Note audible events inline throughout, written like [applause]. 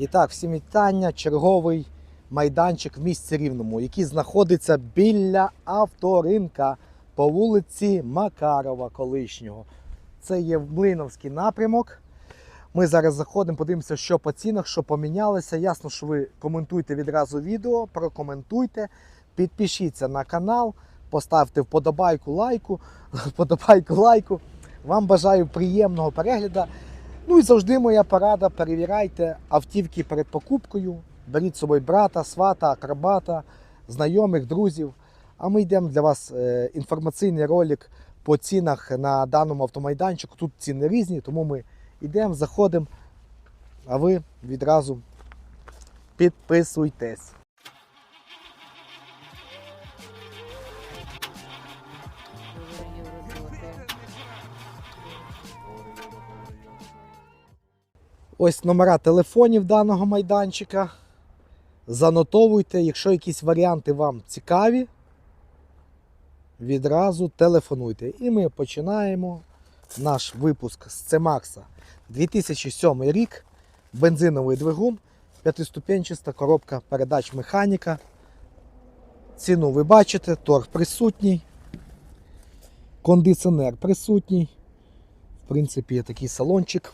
І так, всім вітання. Черговий майданчик в місті Рівному, який знаходиться біля авторинка по вулиці Макарова колишнього. Це є Млиновський напрямок. Ми зараз заходимо, подивимося, що по цінах, що помінялося. Ясно, що ви коментуйте відразу відео, прокоментуйте, підпишіться на канал, поставте вподобайку, лайку, [laughs] вподобайку, лайку. Вам бажаю приємного перегляду. Ну і завжди моя порада: перевіряйте автівки перед покупкою. Беріть з собою брата, свата, акробата, знайомих, друзів. А ми йдемо для вас е, інформаційний ролик по цінах на даному автомайданчику. Тут ціни різні, тому ми йдемо, заходимо, а ви відразу підписуйтесь. Ось номера телефонів даного майданчика. Занотовуйте, якщо якісь варіанти вам цікаві, відразу телефонуйте. І ми починаємо наш випуск з Цемакса. 2007 рік, бензиновий двигун, п'ятиступенчаста коробка передач механіка. Ціну ви бачите, торг присутній, кондиціонер присутній. В принципі, є такий салончик.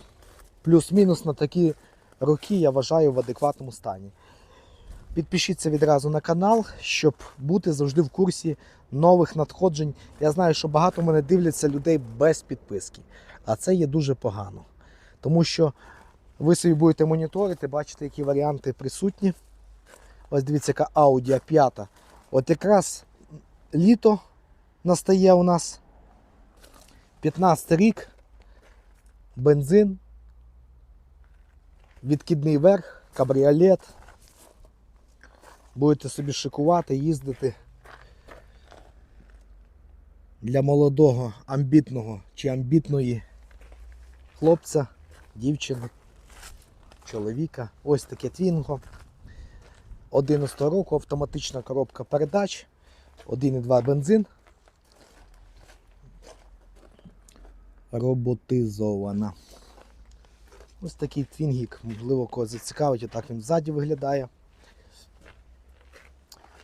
Плюс-мінус на такі роки я вважаю в адекватному стані. Підпишіться відразу на канал, щоб бути завжди в курсі нових надходжень. Я знаю, що багато мене дивляться людей без підписки. А це є дуже погано. Тому що ви собі будете моніторити, бачите, які варіанти присутні. Ось дивіться, яка Audi a 5. От якраз літо настає у нас 15 рік, бензин, відкидний верх, кабріолет. Будете собі шикувати, їздити для молодого, амбітного чи амбітної хлопця, дівчини, чоловіка. Ось таке твінго. 11 року автоматична коробка передач, 1,2 бензин. Роботизована. Ось такий твінгік, можливо, когось зацікавить, отак він ззаді виглядає.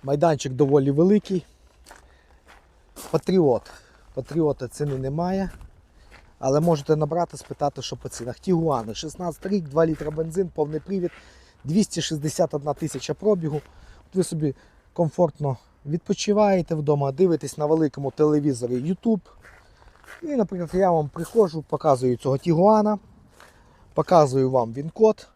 Майданчик доволі великий. Патріот. Патріота ціни немає. Але можете набрати, спитати, що по цінах. Тігуани, 16 рік, 2 літра бензин, повний привід, 261 тисяча пробігу. От ви собі комфортно відпочиваєте вдома, дивитесь на великому телевізорі YouTube. І, наприклад, я вам приходжу, показую цього Тігуана, показую вам він-код.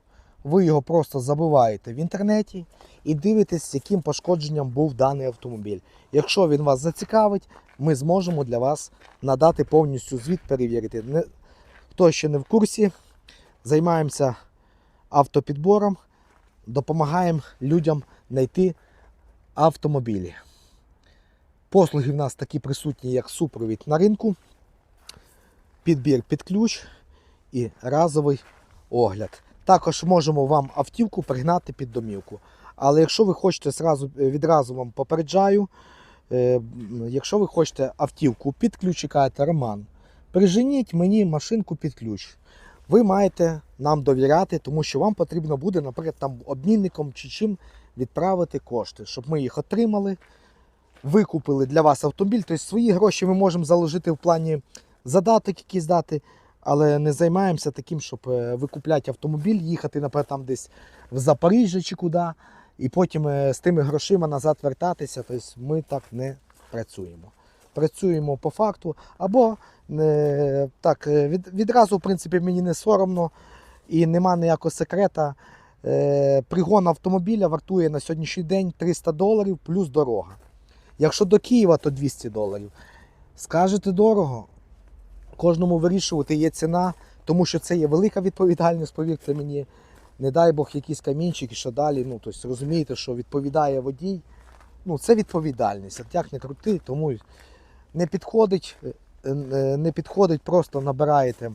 Ви його просто забиваєте в інтернеті і дивитесь, яким пошкодженням був даний автомобіль. Якщо він вас зацікавить, ми зможемо для вас надати повністю звіт, перевірити. Не, хто ще не в курсі, займаємося автопідбором, допомагаємо людям знайти автомобілі. Послуги в нас такі присутні, як супровід на ринку, підбір під ключ і разовий огляд. Також можемо вам автівку пригнати під домівку. Але якщо ви хочете зразу, відразу вам попереджаю, е, якщо ви хочете автівку під ключ, чекаєте Роман, приженіть мені машинку під ключ. Ви маєте нам довіряти, тому що вам потрібно буде, наприклад, там обмінником чи чим відправити кошти, щоб ми їх отримали, викупили для вас автомобіль. Тобто свої гроші ми можемо заложити в плані задаток якийсь дати, але не займаємося таким, щоб е, викупляти автомобіль, їхати, наприклад, там десь в Запоріжжя чи куди, і потім е, з тими грошима назад вертатися. Тобто ми так не працюємо. Працюємо по факту, або е, так, від, відразу, в принципі, мені не соромно і нема ніякого секрета. Пригон автомобіля вартує на сьогоднішній день 300 доларів плюс дорога. Якщо до Києва, то 200 доларів. Скажете дорого, кожному вирішувати є ціна, тому що це є велика відповідальність, повірте мені. Не дай Бог якісь камінчики, що далі. Ну, тобто, розумієте, що відповідає водій. Ну, це відповідальність. От як не крути, тому не підходить, е, е, не підходить, просто набираєте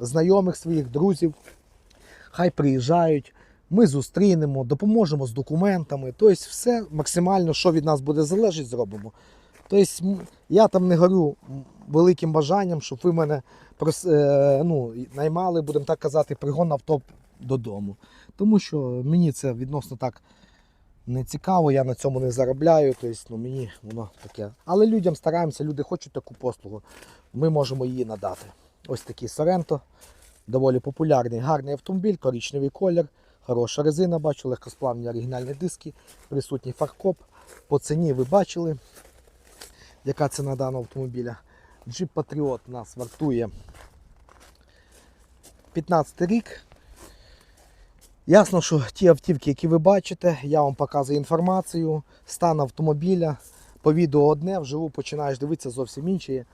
знайомих своїх, друзів, хай приїжджають, ми зустрінемо, допоможемо з документами. Тобто, все максимально, що від нас буде залежати, зробимо. Тобто, я там не горю великим бажанням, щоб ви мене е, ну, наймали, будемо так казати, пригон авто додому. Тому що мені це відносно так не цікаво, я на цьому не заробляю. Тобто, ну, мені воно таке. Але людям стараємося, люди хочуть таку послугу. Ми можемо її надати. Ось такий Соренто. Доволі популярний, гарний автомобіль, коричневий колір, хороша резина, бачу, легкосплавні оригінальні диски, присутній фаркоп. По ціні ви бачили, яка ціна даного автомобіля. Patriot у нас вартує 15 рік. Ясно, що ті автівки, які ви бачите, я вам показую інформацію, стан автомобіля. По відео одне, вживу починаєш дивитися зовсім інші.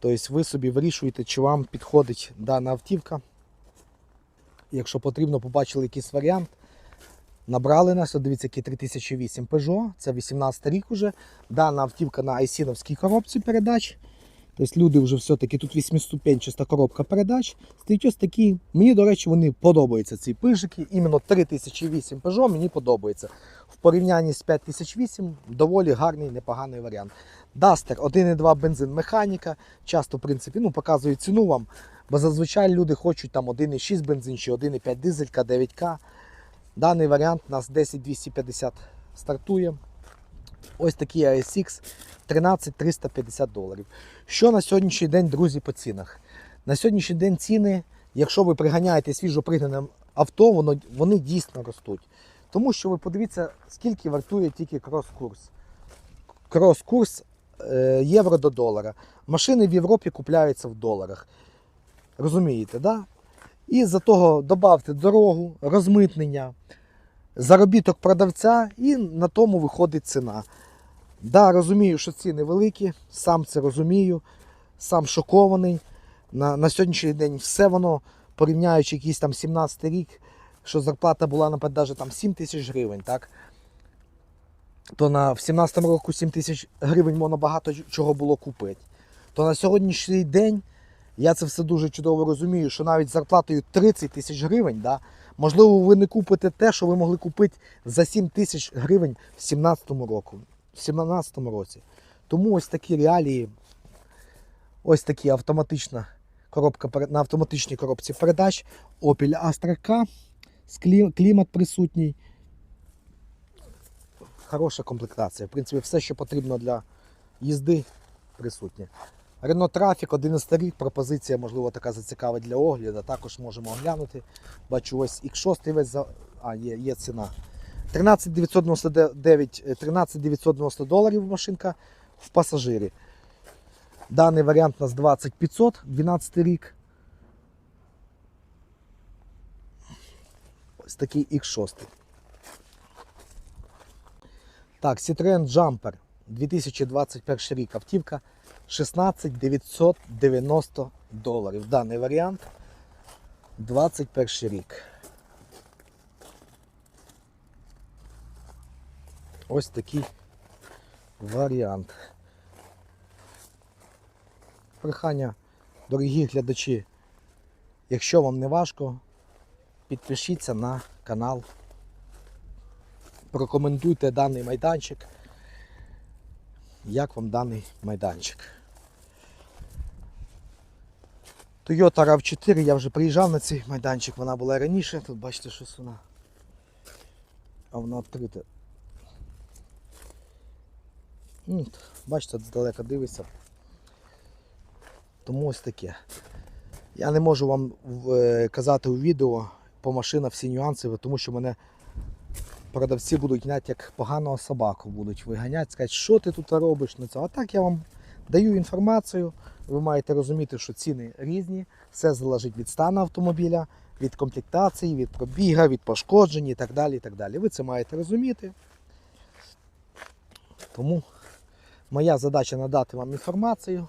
Тобто ви собі вирішуєте, чи вам підходить дана автівка. Якщо потрібно, побачили якийсь варіант. Набрали нас, дивіться, який 3008 Peugeot, це 18 рік уже. Дана автівка на айсіновській коробці передач. Тобто люди вже все-таки тут 8-ступенчаста коробка передач. Стоїть ось такі. Мені, до речі, вони подобаються ці пижики. Іменно 3008 Peugeot мені подобається. В порівнянні з 5008 доволі гарний, непоганий варіант. Duster 1,2 бензин механіка. Часто, в принципі, ну, показую ціну вам. Бо зазвичай люди хочуть там 1,6 бензин чи 1,5 дизелька 9К. Даний варіант у нас 10250 стартує. Ось такий ASX 13 350 доларів. Що на сьогоднішній день, друзі, по цінах? На сьогоднішній день ціни, якщо ви приганяєте свіжо пригнане авто, воно, вони дійсно ростуть. Тому що ви подивіться, скільки вартує тільки крос-курс. Крос-курс е, євро до долара. Машини в Європі купляються в доларах. Розумієте, да? І за того додавте дорогу, розмитнення, заробіток продавця, і на тому виходить ціна. Да, розумію, що ціни великі, сам це розумію, сам шокований. На, на сьогоднішній день все воно, порівняючи якийсь там 17 рік, що зарплата була, наприклад, навіть там 7 тисяч гривень, так? то на, в 17 року 7 тисяч гривень можна багато чого було купити. То на сьогоднішній день я це все дуже чудово розумію, що навіть зарплатою 30 тисяч гривень, да, можливо, ви не купите те, що ви могли купити за 7 тисяч гривень в 17 року, в 17 році. Тому ось такі реалії, ось такі автоматична коробка на автоматичній коробці передач Opel Astra K, клімат присутній. Хороша комплектація. В принципі, все, що потрібно для їзди, присутнє. Renault Traffic 11 рік, пропозиція, можливо, така зацікавить для огляду. Також можемо оглянути. Бачу, ось X6 весь за. А, є, є ціна. 13 999, е, 13 доларів машинка в пасажирі. Даний варіант у нас 2500, 12 рік. Ось такий X6. Так, Citroen Jumper 2021 рік. Автівка 16 990 доларів. Даний варіант 21 рік. Ось такий варіант. Прохання, дорогі глядачі, якщо вам не важко, підпишіться на канал прокоментуйте даний майданчик. Як вам даний майданчик? Toyota RAV4, я вже приїжджав на цей майданчик, вона була раніше, тут бачите, щось вона. А вона відкрита. Ну, бачите, здалека дивиться. Тому ось таке. Я не можу вам е, казати у відео по машинах всі нюанси, тому що мене продавці будуть гнати як поганого собаку, будуть виганяти, сказати, що ти тут робиш на цього. А так я вам даю інформацію. Ви маєте розуміти, що ціни різні, все залежить від стану автомобіля, від комплектації, від пробіга, від пошкоджень і так далі. І так далі. Ви це маєте розуміти. Тому моя задача надати вам інформацію,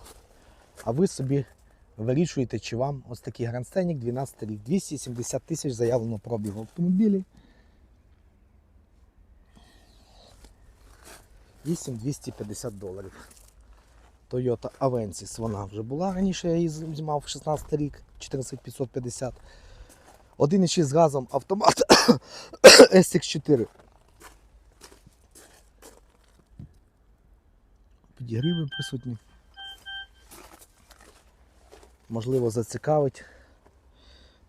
а ви собі вирішуєте, чи вам ось такий грандстенік 12 рік, 270 тисяч заявлено пробігу автомобілі. 8250 доларів. Toyota Avensis, вона вже була раніше, я її знімав 16 рік, 14550. 1,6 з газом автомат [coughs] SX4. Підігріви присутні. Можливо, зацікавить.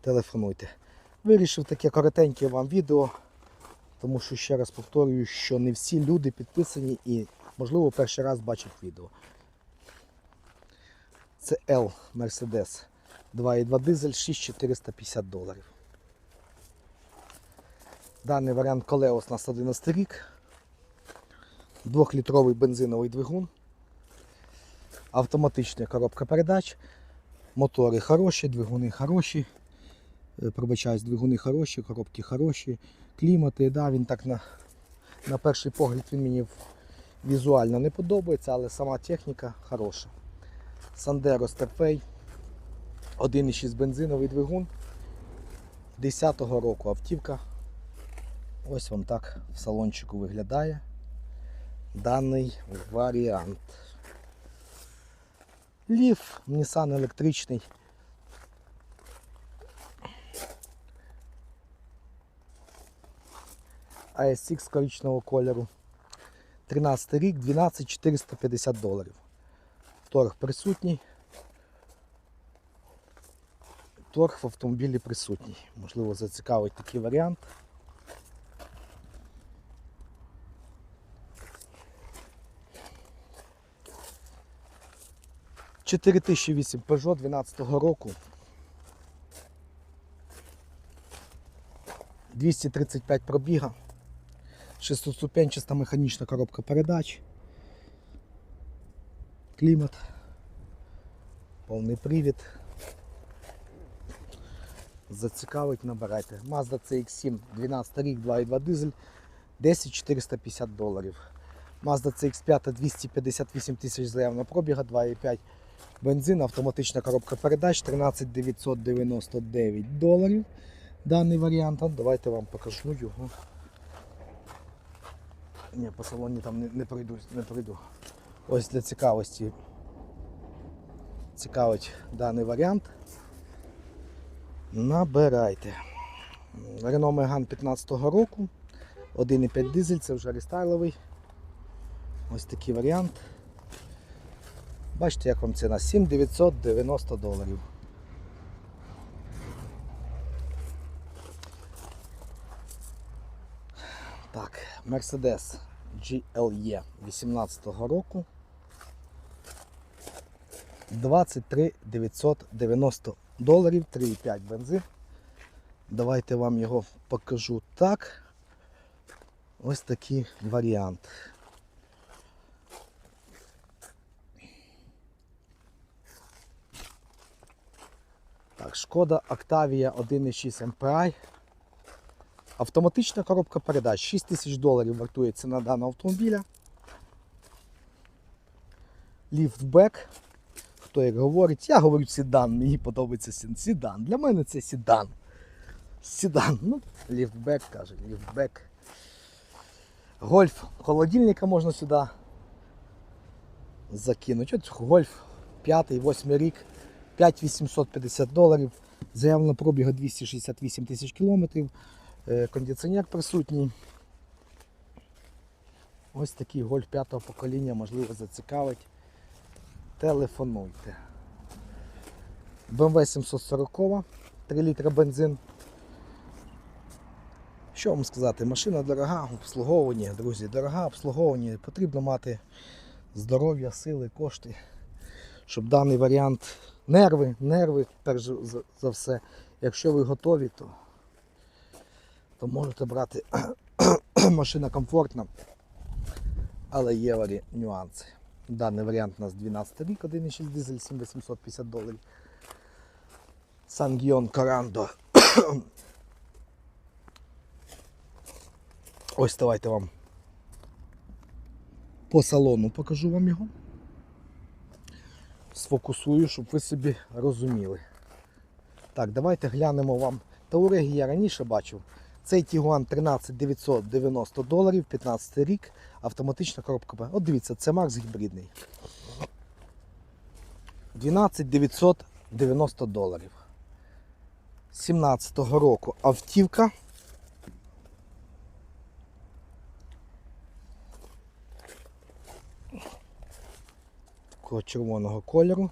Телефонуйте. Вирішив таке коротеньке вам відео, тому що ще раз повторюю, що не всі люди підписані і, можливо, перший раз бачать відео. Це L Mercedes 2.2 дизель 6450 доларів. Даний варіант Колеос на 11 рік. Двохлітровий бензиновий двигун. Автоматична коробка передач. Мотори хороші, двигуни хороші. Е, Пробачаюсь, двигуни хороші, коробки хороші, клімати. Да, він так на, на перший погляд він мені візуально не подобається, але сама техніка хороша. Sandero Stepway 1,6 бензиновий двигун 10-го року автівка. Ось вам так в салончику виглядає даний варіант. Ліф, Nissan електричний. ASX коричневого кольору. 13 рік, 12 450 доларів. Торг присутній. Торг в автомобілі присутній. Можливо, зацікавить такий варіант. Чотири тисячі вісім Peugeot 12 року. 235 пробіга. Шестиступенчаста механічна коробка передач. Клімат. Повний привід. Зацікавить, набирайте. Mazda CX7 12 рік, 2.2 дизель, 10 450 доларів. Mazda CX5 258 тисяч заявна пробіга, 2.5 бензин, автоматична коробка передач, 13 999 доларів. Даний варіант. Давайте вам покажу його. Ні, по салоні там не, не пройду, не пройду. Ось для цікавості. Цікавить даний варіант. Набирайте. Renault Megane 15 року. 1,5 дизель, це вже рестайловий. Ось такий варіант. Бачите, як вам ціна? 7990 доларів. Так, Mercedes GLE 18 року. 23 990 доларів, 3,5 бензин. Давайте вам його покажу так. Ось такий варіант. Так, шкода Octavia 1,6 MPI. Автоматична коробка передач. 6 тисяч доларів вартує ціна даного автомобіля. Ліфтбек. Хто як говорить, я говорю седан, мені подобається седан. Для мене це седан. Седан. Ну, ліфтбек каже, ліфтбек. Гольф холодильника можна сюди закинути. От гольф 5-8 рік, 5850 доларів. Заявлена пробіга 268 тисяч кілометрів. Е, Кондиціонер присутній. Ось такий гольф п'ятого покоління, можливо, зацікавить. Телефонуйте. BMW 740, 3 літра бензин. Що вам сказати? Машина дорога, обслуговування, друзі, дорога, обслуговування. Потрібно мати здоров'я, сили, кошти, щоб даний варіант нерви, нерви, перш за- все. Якщо ви готові, то, то можете брати [clears throat] машина комфортна, але є варі- нюанси. Даний варіант у нас 12 рік, 1,6 дизель, 7850 доларів. Сангіон Корандо. [coughs] Ось давайте вам по салону покажу вам його. Сфокусую, щоб ви собі розуміли. Так, давайте глянемо вам. Таурегі я раніше бачив. Цей Тігуан 13 990 доларів, 15 рік, автоматична коробка. От дивіться, це Макс гібридний. 12 990 доларів. 17-го року автівка. Такого червоного кольору.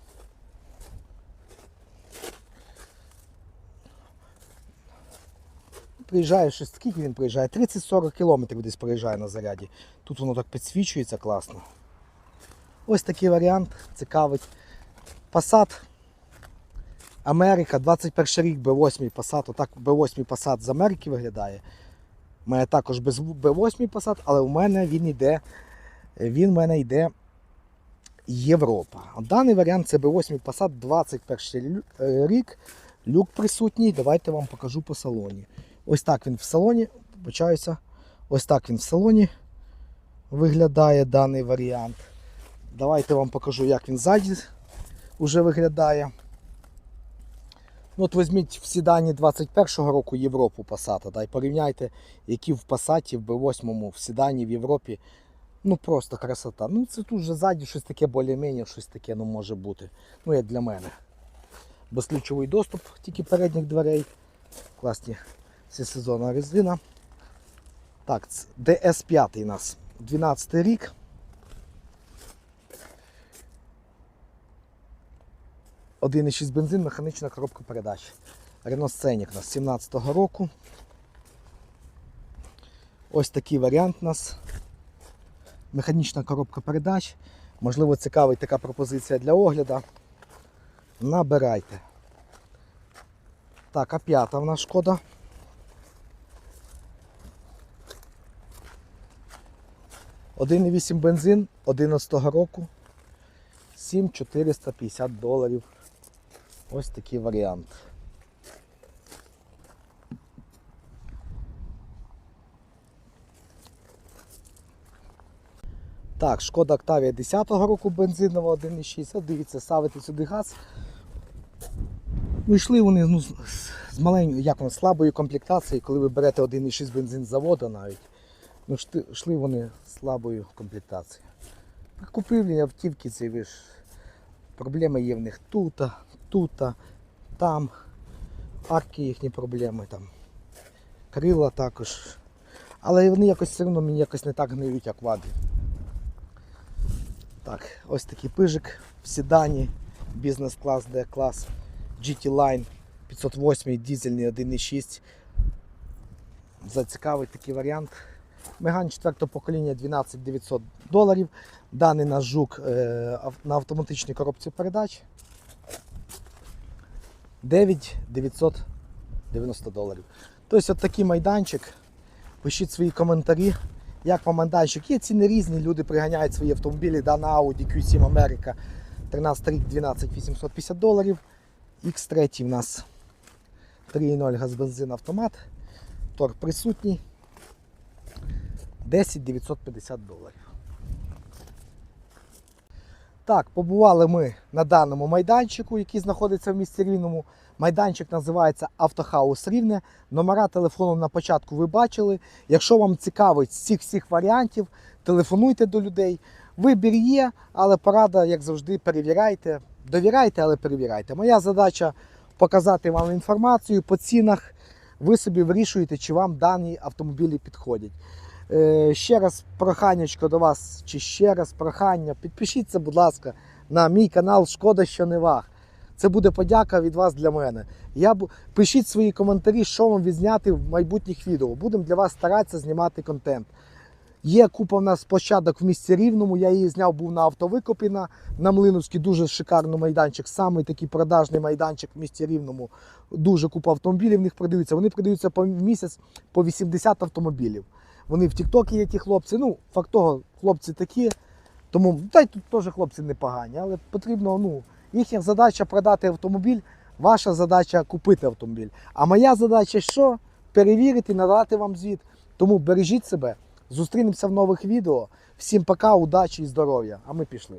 Приїжджає щось, скільки він приїжджає? 30-40 кілометрів десь приїжджає на заряді. Тут воно так підсвічується класно. Ось такий варіант цікавить. Passat Америка, 21 рік B8 Passat. Отак B8 Passat з Америки виглядає. У мене також без B8 Passat, але у мене він йде. Він в мене йде Європа. Даний варіант це B8 Passat 21 рік. Люк присутній. Давайте вам покажу по салоні. Ось так він в салоні. Почаюся. Ось так він в салоні виглядає даний варіант. Давайте вам покажу, як він ззаді вже виглядає. Ну, от візьміть всі дані 21-го року Європу Passat, да, і порівняйте, які в Passat, в B8 в седані в Європі. Ну просто красота. Ну це тут вже ззаді щось таке більш-менш, щось таке ну, може бути. Ну, як для мене. Безключовий доступ тільки передніх дверей. Класні всесезонна резина. Так, це DS5 у нас 12 рік. Один 1,6 бензин, механічна коробка передач. Renault Scenic у нас 17-го року. Ось такий варіант у нас. Механічна коробка передач. Можливо, цікавить така пропозиція для огляду. Набирайте. Так, а п'ята в нас шкода. 1,8 бензин 11 року. 7450 доларів. Ось такий варіант. Так, шкода Октавія 10-го року бензинова 1,6. Дивіться, ставити сюди газ. Ну, йшли вони ну, з, маленькою, як воно, слабою комплектацією, коли ви берете 1,6 бензин з заводу навіть. Ну, йшли, вони слабою комплектацією. При купівлі автівки ці ви ж проблеми є в них тут, тут, там. Арки їхні проблеми там. Крила також. Але вони якось все одно мені якось не так гниють, як вади. Так, ось такий пижик в седані, бізнес-клас, D-клас, GT Line 508 дизельний 1.6. Зацікавий такий варіант. Меган 4 покоління 12 900 доларів. Даний наш жук е, на автоматичній коробці передач. 9 990 доларів. Тобто от такий майданчик. Пишіть свої коментарі. Як вам майданчик? Є ціни різні, люди приганяють свої автомобілі да, на Audi Q7 Америка 13 рік 12 850 доларів. X3 у нас 3.0 газ бензин автомат. Торг присутній. 10 950 доларів. Так, побували ми на даному майданчику, який знаходиться в місті Рівному. Майданчик називається Автохаус Рівне. Номера телефону на початку ви бачили. Якщо вам цікавить з цих всіх варіантів, телефонуйте до людей. Вибір є, але порада, як завжди, перевіряйте. Довіряйте, але перевіряйте. Моя задача показати вам інформацію по цінах. Ви собі вирішуєте, чи вам дані автомобілі підходять. Е, ще раз проханнячко до вас, чи ще раз прохання, підпишіться, будь ласка, на мій канал Шкода, що не ваг. Це буде подяка від вас для мене. Я бу... Пишіть свої коментарі, що вам відзняти в майбутніх відео. Будемо для вас старатися знімати контент. Є купа в нас площадок в місті Рівному. Я її зняв, був на автовикопі на, на Млиновській, дуже шикарний майданчик. Самий такий продажний майданчик в місті Рівному. Дуже купа автомобілів в них продаються. Вони продаються по місяць по 80 автомобілів. Вони в Тіктокі є ті хлопці. Ну, факт того, хлопці такі. Тому та й тут теж хлопці непогані, але потрібно, ну, їхня задача продати автомобіль, ваша задача купити автомобіль. А моя задача що? Перевірити, надати вам звіт. Тому бережіть себе. Зустрінемося в нових відео. Всім пока, удачі і здоров'я. А ми пішли.